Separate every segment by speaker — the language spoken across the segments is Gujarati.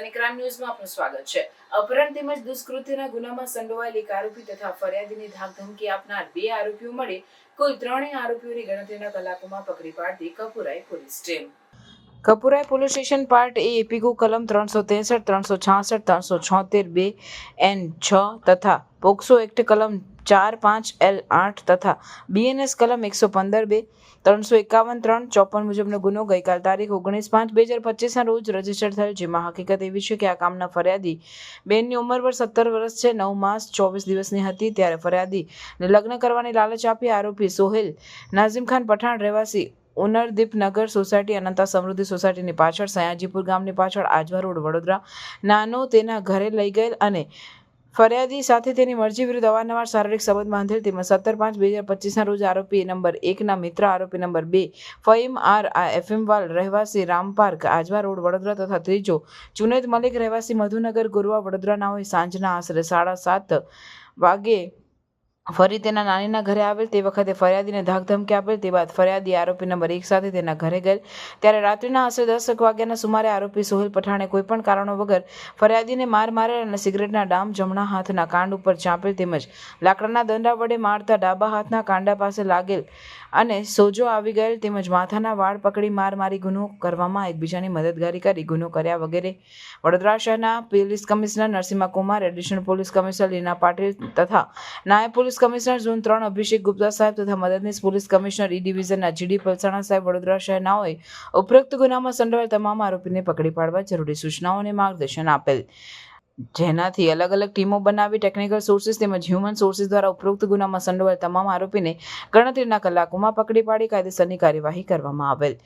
Speaker 1: અને ક્રાઇમ ન્યૂઝમાં આપનું સ્વાગત છે. અપહરણ તેમજ દુષ્કૃત્યના ગુનામાં સંડોવાયેલ એક આરોપી તથા ફરિયાદીની ધાકધમકી આપનાર બે આરોપીઓ મળી કુલ ત્રણેય આરોપીઓની ગણતરીના કલાકોમાં પકડી પાડતી Kapurai police team. Kapurai police station part A એપીગુ કલમ ત્રણસો ત્રેસઠ, ત્રણસો છાસઠ, ત્રણસો છોતેર, બે, એન, છ તથા પોક્સો એક્ટ કલમ ચાર, પાંચ, એલ, આઠ તથા બીએનએસ કલમ એકસો પંદર, બે, ત્રણસો એકાવન, ત્રણ, ચોપન મુજબનો ગુનો ગઈકાલ તારીખ ઓગણીસ પાંચ બે હજાર પચીસના રોજ રજિસ્ટર થયો, જેમાં હકીકત એવી છે કે આ કામના ફરિયાદી બેનની ઉંમર પર સત્તર વર્ષ છે, નવ માસ, ચોવીસ દિવસની હતી, ત્યારે ફરિયાદીને લગ્ન કરવાની લાલચ આપી આરોપી સોહેલ નાઝીમ ખાન પઠાણ રહેવાસી ઉનરદીપનગર સોસાયટી અનંતા સમૃદ્ધિ સોસાયટીની પાછળ સયાજીપુર ગામની પાછળ આજવા રોડ વડોદરા. નાનો તેના ઘરે લઈ ગયેલ અને ફરિયાદી સાથે તેની મરજી વિરુદ્ધ અવારનવાર શારીરિક સંબંધ બાંધેલ. તેમજ સત્તર પાંચ બે હજાર પચીસના રોજ આરોપી નંબર એકના મિત્ર, આરોપી નંબર બે ફહીમ આર, આ એફએમવાલ રહેવાસી રામ પાર્ક આજવા રોડ વડોદરા તથા ત્રીજો જુનેદ મલિક રહેવાસી મધુનગર ગુરવા વડોદરાના હોય સાંજના આશરે સાડા સાત વાગે ફરી તેના નાનીના ઘરે આવેલ તે વખતે ફરિયાદીને ધાકધમકી આપેલ, તે બાદ ફરિયાદી આરોપી નંબર એક સાથે તેના ઘરે ગયેલ. ત્યારે રાત્રિના આશરે દસ એક વાગ્યાના સુમારે આરોપી સોહેલ પઠાણે કોઈપણ કારણો વગર ફરિયાદીને માર મારેલ અને સિગરેટના ડામ જમણા હાથના કાંડ ઉપર ચાંપેલ તેમજ લાકડાના દંડા વડે મારતા ડાબા હાથના કાંડા પાસે લાગેલ અને સોજો આવી ગયેલ તેમજ માથાના વાળ પકડી માર મારી ગુનો કરવામાં એકબીજાની મદદગારી કરી ગુનો કર્યા વગેરે. વડોદરા શહેરના police commissioner Narsinh Kumar, additional police commissioner Leena Patil તથા નાયબ પોલીસ કમિશનર ઝોન ત્રણ અભિષેક ગુપ્તા સાહેબ તથા મદદનીશ પોલીસ કમિશનર ઈ ડિવિઝનના જીડી પલસાણા સાહેબ, વડોદરા શહેરનાઓએ ઉપરોક્ત ગુનામાં સંડોવાયેલ તમામ આરોપીને પકડી પાડવા જરૂરી સૂચનાઓ અને માર્ગદર્શન આપેલ. જેનાથી અલગ અલગ ટીમો બનાવી ટેકનિકલ સોર્સિસ તેમજ હ્યુમન સોર્સિસ દ્વારા ઉપરોક્ત ગુનામાં સંડોવાયેલ તમામ આરોપીને ગણતરીના કલાકોમાં પકડી પાડી કાયદેસરની કાર્યવાહી કરવામાં આવેલ.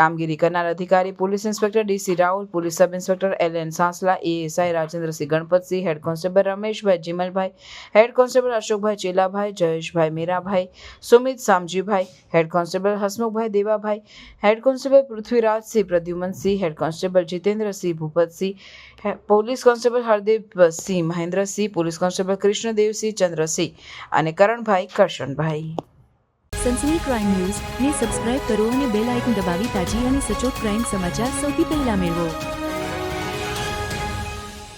Speaker 1: કામગીરી કરનાર અધિકારી, police inspector DC Rahul police sub inspector L N Sansla, ASI Rajendrasinh Ganpatsinh, head constable Rameshbhai Jimalbhai, head constable Ashokbhai Chelabhai, Jayeshbhai Mirabhai, Sumit Samjibhai, head constable Hasmukhbhai Devabhai, head constable Prithvirajsinh Pradyumansinh, head constable Jitendrasinh Bhupatsinh police constable Hardevsinh Mahendrasinh, police constable Krishnadevsinh, Chandrasinh અને કરણભાઈ કરશનભાઈ.
Speaker 2: સનસની ક્રાઇમ ન્યૂઝ ને સબસ્ક્રાઇબ કરો અને બેલ આઇકન દબાવી તાજી અને સચોટ ક્રાઇમ સમાચાર સૌથી પહેલા મેળવો.